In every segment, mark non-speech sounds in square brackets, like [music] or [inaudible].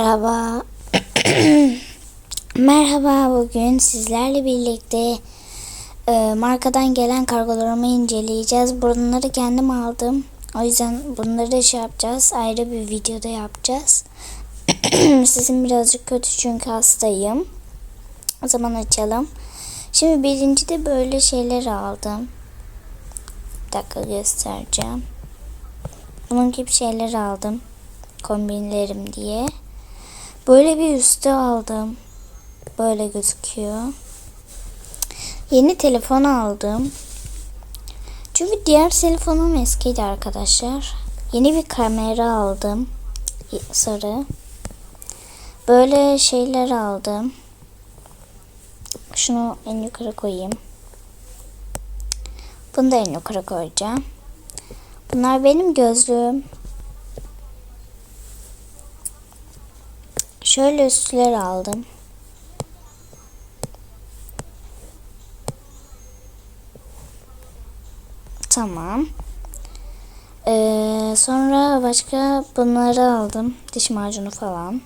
Merhaba. [clears throat] Merhaba bugün sizlerle birlikte e, markadan gelen kargolarımı inceleyeceğiz. Bunları kendim aldım. O yüzden bunları şey yapacağız. Ayrı bir videoda yapacağız. [clears throat] Sesim birazcık kötü çünkü hastayım. O zaman açalım. Şimdi birinci de böyle şeyler aldım. Bir dakika göstereceğim. Bunun gibi şeyler aldım. Kombinlerim diye. Böyle bir üstü aldım. Böyle gözüküyor. Yeni telefon aldım. Çünkü diğer telefonum eskiydi arkadaşlar. Yeni bir kamera aldım. Sarı. Böyle şeyler aldım. Şunu en yukarı koyayım. Bunu da en yukarı koyacağım. Bunlar benim gözlüğüm. Şöyle üstler aldım. Tamam. Ee, sonra başka bunları aldım. Diş macunu falan.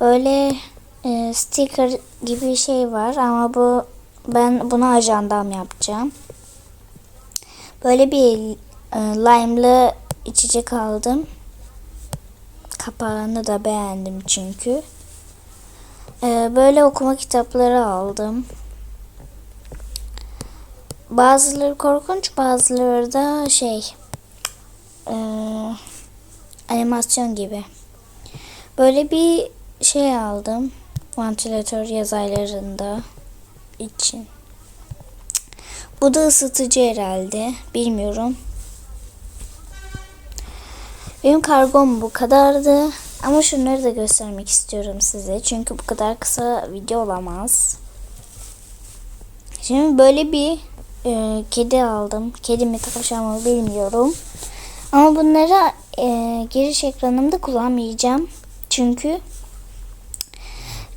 Böyle e, sticker gibi şey var ama bu ben bunu ajandam yapacağım. Böyle bir e, lime'lı içecek aldım. Kapağını da beğendim çünkü. Ee, böyle okuma kitapları aldım. Bazıları korkunç, bazıları da şey e, animasyon gibi. Böyle bir şey aldım. Vantilatör yaz aylarında için. Bu da ısıtıcı herhalde. Bilmiyorum. Benim kargom bu kadardı. Ama şunları da göstermek istiyorum size. Çünkü bu kadar kısa video olamaz. Şimdi böyle bir e, kedi aldım. Kedi mi tavşan mı bilmiyorum. Ama bunları e, giriş ekranımda kullanmayacağım. Çünkü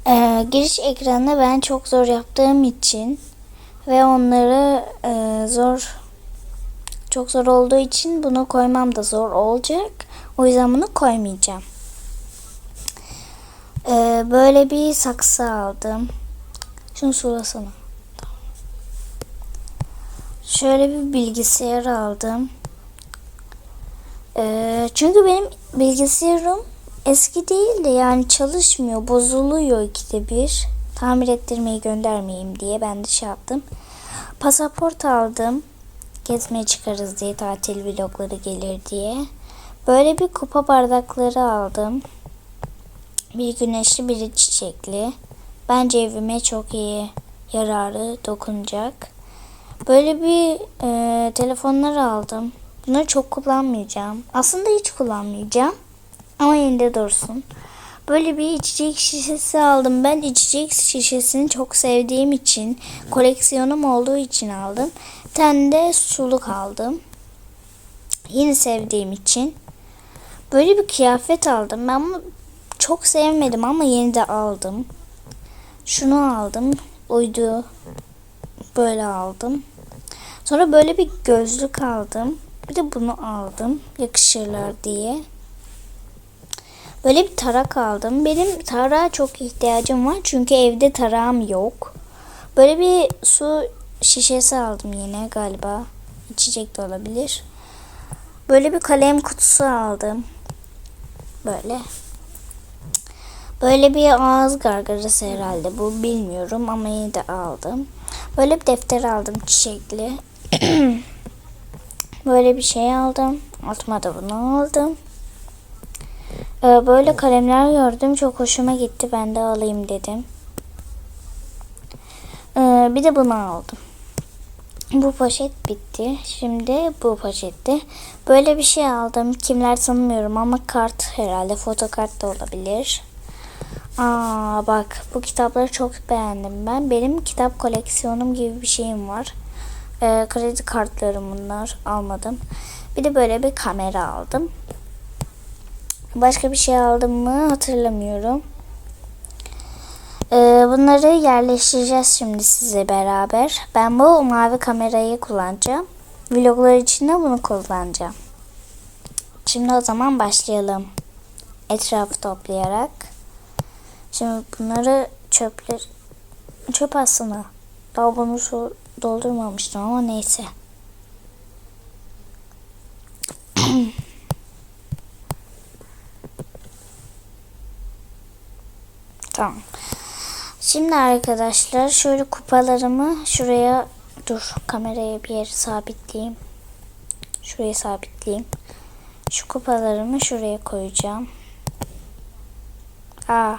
e, giriş ekranını ben çok zor yaptığım için ve onları e, zor çok zor olduğu için bunu koymam da zor olacak. O yüzden bunu koymayacağım. Ee, böyle bir saksı aldım. Şunu sulasana. Şöyle bir bilgisayar aldım. Ee, çünkü benim bilgisayarım eski değil de yani çalışmıyor. Bozuluyor ikide bir. Tamir ettirmeyi göndermeyeyim diye ben de şey yaptım. Pasaport aldım. Gezmeye çıkarız diye tatil vlogları gelir diye. Böyle bir kupa bardakları aldım. Bir güneşli, biri çiçekli. Bence evime çok iyi yararı dokunacak. Böyle bir e, telefonlar aldım. Bunları çok kullanmayacağım. Aslında hiç kullanmayacağım. Ama yine de dursun. Böyle bir içecek şişesi aldım. Ben içecek şişesini çok sevdiğim için, koleksiyonum olduğu için aldım. Tane de suluk aldım. Yine sevdiğim için. Böyle bir kıyafet aldım. Ben bunu çok sevmedim ama yine de aldım. Şunu aldım. Uydu. Böyle aldım. Sonra böyle bir gözlük aldım. Bir de bunu aldım. Yakışırlar diye. Böyle bir tarak aldım. Benim tarağa çok ihtiyacım var. Çünkü evde tarağım yok. Böyle bir su şişesi aldım yine galiba. İçecek de olabilir. Böyle bir kalem kutusu aldım. Böyle. Böyle bir ağız gargarası herhalde bu bilmiyorum ama yine de aldım. Böyle bir defter aldım çiçekli. [clears throat] Böyle bir şey aldım. Altıma da bunu aldım. Ee, böyle kalemler gördüm. Çok hoşuma gitti. Ben de alayım dedim. Ee, bir de bunu aldım. Bu poşet bitti. Şimdi bu poşetti. Böyle bir şey aldım. Kimler tanımıyorum ama kart herhalde. Fotokart da olabilir. Aa bak bu kitapları çok beğendim ben. Benim kitap koleksiyonum gibi bir şeyim var. Ee, kredi kartlarım bunlar. Almadım. Bir de böyle bir kamera aldım. Başka bir şey aldım mı hatırlamıyorum. Bunları yerleştireceğiz şimdi size beraber. Ben bu mavi kamerayı kullanacağım. Vloglar için de bunu kullanacağım. Şimdi o zaman başlayalım. Etrafı toplayarak. Şimdi bunları çöpler çöp aslında. Daha bunu su doldurmamıştım ama neyse. [clears throat] tamam. Şimdi arkadaşlar şöyle kupalarımı şuraya dur kameraya bir yere sabitleyeyim. Şuraya sabitleyeyim. Şu kupalarımı şuraya koyacağım. Aa.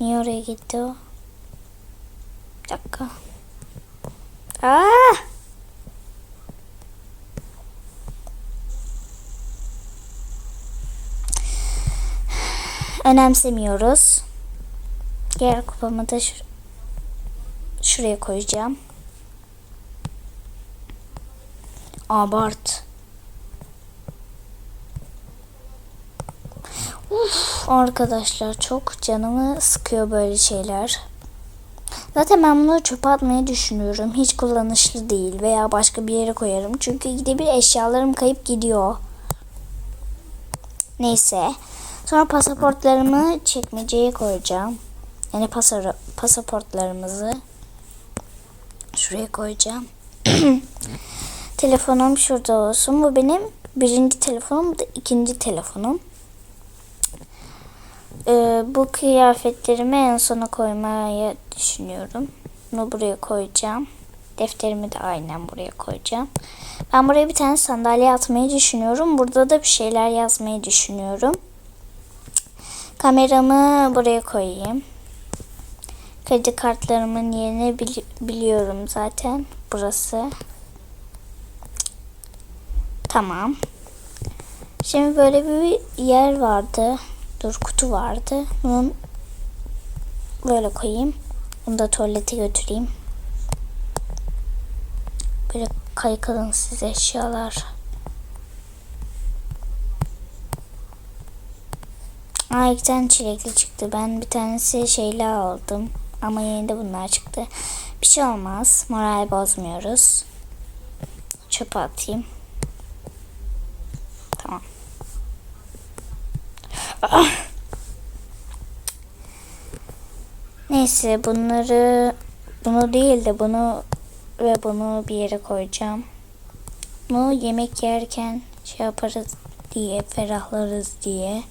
Niye oraya gitti o? Bir dakika. Aa! Önemsemiyoruz. Diğer kupamı da şur- şuraya koyacağım. Abart. Uf, arkadaşlar çok canımı sıkıyor böyle şeyler. Zaten ben bunu çöpe atmayı düşünüyorum. Hiç kullanışlı değil veya başka bir yere koyarım. Çünkü gide bir eşyalarım kayıp gidiyor. Neyse. Sonra pasaportlarımı çekmeceye koyacağım. Yani pasara- pasaportlarımızı şuraya koyacağım. [clears throat] Telefonum şurada olsun. Bu benim birinci telefonum. Bu da ikinci telefonum. Ee, bu kıyafetlerimi en sona koymayı düşünüyorum. Bunu buraya koyacağım. Defterimi de aynen buraya koyacağım. Ben buraya bir tane sandalye atmayı düşünüyorum. Burada da bir şeyler yazmayı düşünüyorum. Kameramı buraya koyayım. Kredi kartlarımın yerini bili- biliyorum zaten. Burası. Tamam. Şimdi böyle bir yer vardı. Dur kutu vardı. Bunun böyle koyayım. Bunu da tuvalete götüreyim. Böyle kaykılın size eşyalar. Aa iki tane çilekli çıktı. Ben bir tanesi şeyli aldım. Ama de bunlar çıktı. Bir şey olmaz. Moral bozmuyoruz. Çöpe atayım. Tamam. Ah. Neyse bunları bunu değil de bunu ve bunu bir yere koyacağım. Bunu yemek yerken şey yaparız diye ferahlarız diye.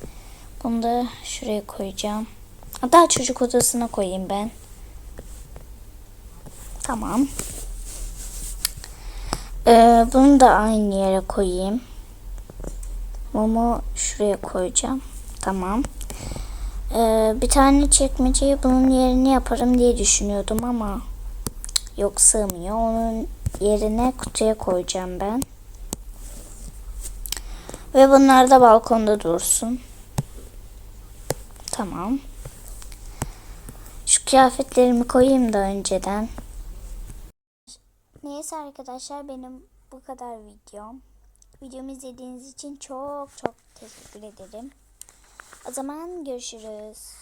Bunu da şuraya koyacağım. Hatta çocuk odasına koyayım ben. Tamam. Ee, bunu da aynı yere koyayım. Mumu şuraya koyacağım. Tamam. Ee, bir tane çekmeceye bunun yerini yaparım diye düşünüyordum ama yok sığmıyor. Onun yerine kutuya koyacağım ben. Ve bunlar da balkonda dursun. Tamam. Şu kıyafetlerimi koyayım da önceden. Neyse arkadaşlar benim bu kadar videom. Videomu izlediğiniz için çok çok teşekkür ederim. O zaman görüşürüz.